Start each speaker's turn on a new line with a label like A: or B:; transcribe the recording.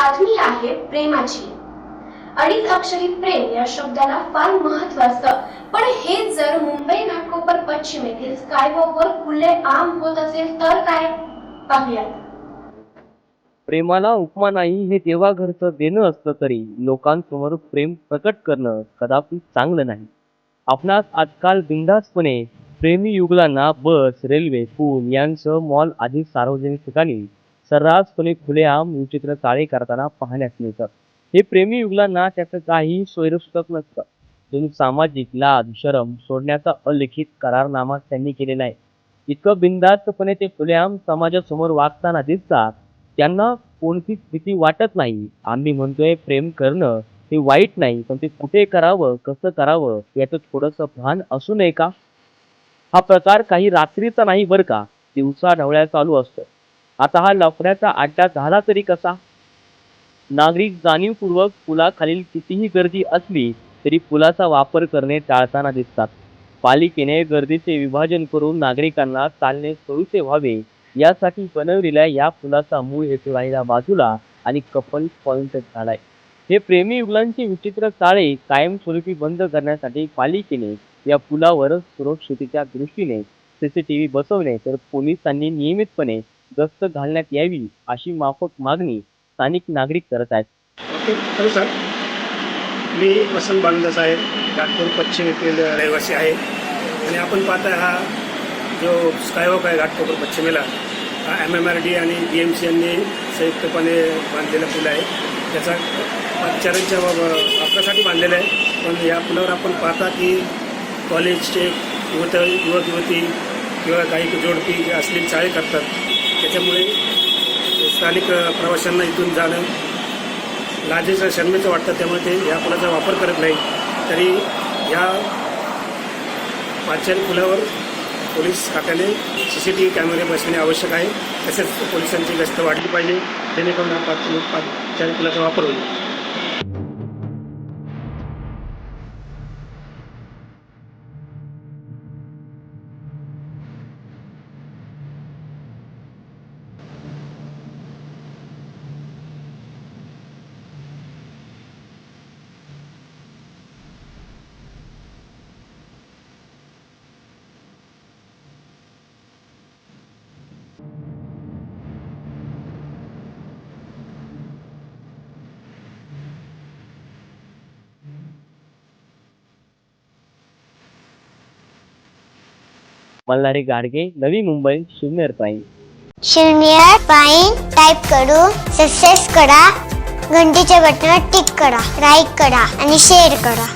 A: बातमी आहे प्रेमाची. अडीच अक्षरी प्रेम या शब्दाला फार महत्त्व असतं. पण हे जर मुंबई घाटकोपर पश्चिम येथील स्कायवॉकवर खुले आम होत असेल तर काय? पाहूयात.
B: प्रेमाला उपमा नाही हे तेव्हा घरचं देणं असतं तरी लोकांसमोर प्रेम प्रकट करणं कदापि चांगलं नाही. आपणास आजकाल बिंदासपणे प्रेमी युगलांना बस रेल्वे पूल यांचं मॉल आदी सार्वजनिक ठिकाणी सर्रास सर्रासपणे खुलेआम विचित्र चाळे करताना पाहण्यास मिळतं. हे प्रेमी युगलांना त्याचं काही सोयरसुतक नसतं. जणू सामाजिक लाज शरम सोडण्याचा अलिखित करारनामा त्यांनी केलेला आहे. इतकं बिनधास्तपणे ते खुलेआम समाजासमोर वागताना दिसतात त्यांना कोणतीच भीती वाटत नाही. आम्ही म्हणतोय प्रेम करणं हे वाईट नाही पण ते कुठे करावं कसं करावं याचं थोडंसं भान असू नये का? हा प्रकार काही रात्रीचा नाही बरं का? दिवसा ढवळ्या चालू असतो. आता हा लफड्याचा अड्डा झाला तरी कसा? नागरिक जाणीवपूर्वक पुलाखालील कितीही गर्दी असली तरी पुलाचा वापर करणे टाळताना दिसतात. पालिकेने गर्दीचे विभाजन करून नागरिकांना चालणे सोयीचे व्हावे यासाठी बनवलेल्या या पुलाचा मूळ हेतू राहिला बाजूला आणि कपल पॉइंट झालाय. हे प्रेमी युगलांचे विचित्र चाळे कायमस्वरूपी बंद करण्यासाठी पालिकेने या पुलावर सुरक्षितेच्या दृष्टीने सीसीटीव्ही बसवणे तर पोलिसांनी नियमितपणे गस्त घालण्यात यावी अशी माफक मागणी स्थानिक नागरिक करत आहेत.
C: हॅलो सर मी वसंत बांगदास आहे नागपूर पश्चिम येथील रहिवासी आहे. आणि आपण पाहता हा जो स्कायवॉक आहे घाटकोपर पश्चिमेला हा एम एम आर डी आणि बी एम सी यांनी संयुक्तपणे बांधलेला पूल आहे. त्याचा पादचाऱ्यांच्या वापरासाठी बांधलेला आहे. पण या पुलावर आपण पाहता की कॉलेजचे युवत युवक युवती किंवा काही जोडपी असलेली चाळे करतात त्याच्यामुळे स्थानिक प्रवाशांना इथून जाणं लाजेचं शर्मेचं वाटतं. त्यामुळे ते या पुलाचा वापर करत नाही. तरी या पाचशे पुलावर पोलीस खात्याने सी सी टी व्ही कॅमेरे बसवणे आवश्यक आहे. तसेच पोलिसांची गस्त वाढली पाहिजे. जेणेकरून हा पाच पाचशे पुलाचा वापर होईल.
B: मल्हारी गाडगे नवी मुंबई शून्यर प्राईम.
D: शून्य पाईन टाईप करून सक्सेस करा घंटीच्या बटनावर टिक करा लाईक करा आणि शेअर करा.